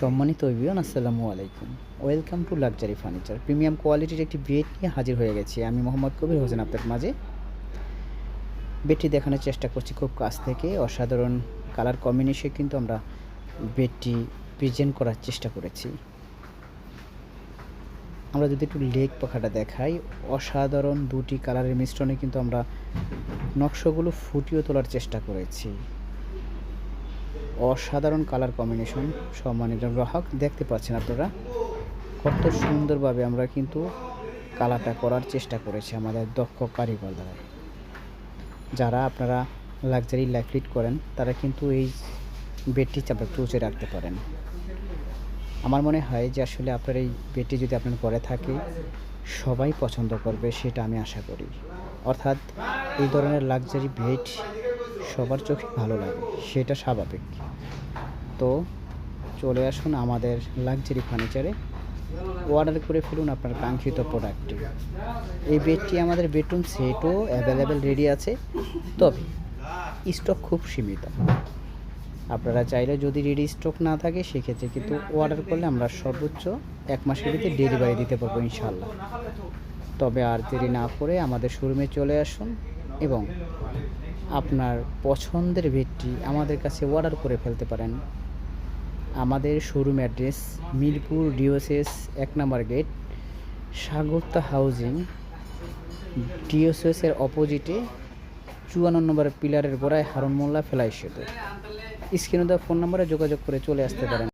সম্মানিত অভিয়ান আসসালামু আলাইকুম। Welcome to luxury furniture premium কোয়ালিটির একটি বেড নিয়ে হাজির হয়ে গেছি। আমি মোহাম্মদ কবির হোসেন আপনার মাঝে। বেডটি দেখানোর চেষ্টা করছি খুব কাছ থেকে। অসাধারণ কালার কম্বিনেশনে কিন্তু আমরা বেডটি প্রেজেন্ট করার চেষ্টা করেছি। আমরা যদি একটু লেগ পাখাটা দেখাই, অসাধারণ দুটি কালারের মিশ্রণে কিন্তু আমরা নকশাগুলো ফুটিয়ে তোলার চেষ্টা করেছি। অসাধারণ কালার কম্বিনেশন সম্মানিত গ্রাহক, দেখতে পাচ্ছেন আপনারা। কত সুন্দরভাবে আমরা কিন্তু কালারটা করার চেষ্টা করেছি আমাদের দক্ষ কারিগর দ্বারা। যারা আপনারা লাক্সারি লাইফলিট করেন, তারা কিন্তু এই বেডটি চাপে চুচে রাখতে পারেন। আমার মনে হয় যে আসলে আপনার এই বেডটি যদি আপনার করে থাকে, সবাই পছন্দ করবে, সেটা আমি আশা করি। অর্থাৎ এই ধরনের লাক্সারি বেড সবার চোখে ভালো লাগে, সেটা স্বাভাবিক। তো চলে আসুন আমাদের লাক্সারি ফার্নিচারে অর্ডার করে ফেলুন আপনার কাঙ্ক্ষিত প্রোডাক্টটি এই বেডটি আমাদের বেডরুম সেটও অ্যাভেলেবেল রেডি আছে, তবে স্টক খুব সীমিত। আপনারা চাইলে যদি রেডি স্টক না থাকে, সেক্ষেত্রে কিন্তু অর্ডার করলে আমরা সর্বোচ্চ এক মাসের ভিতরে ডেলিভারি দিতে পারব ইনশাল্লাহ তবে আর দেরি না করে আমাদের শোরুমে চলে আসুন এবং আপনার পছন্দের বেডটি আমাদের কাছে অর্ডার করে ফেলতে পারেন। আমাদের শোরুম অ্যাড্রেস মিরপুর ডিওসএস এক নম্বর গেট সাগরতা হাউজিং ডিওসএস এর অপোজিটে চুয়ান্ন নম্বর পিলারের গোড়ায় হারুন মোল্লা ফেলাই সেতু। স্ক্রিনে দেওয়া ফোন নম্বরে যোগাযোগ করে চলে আসতে পারেন।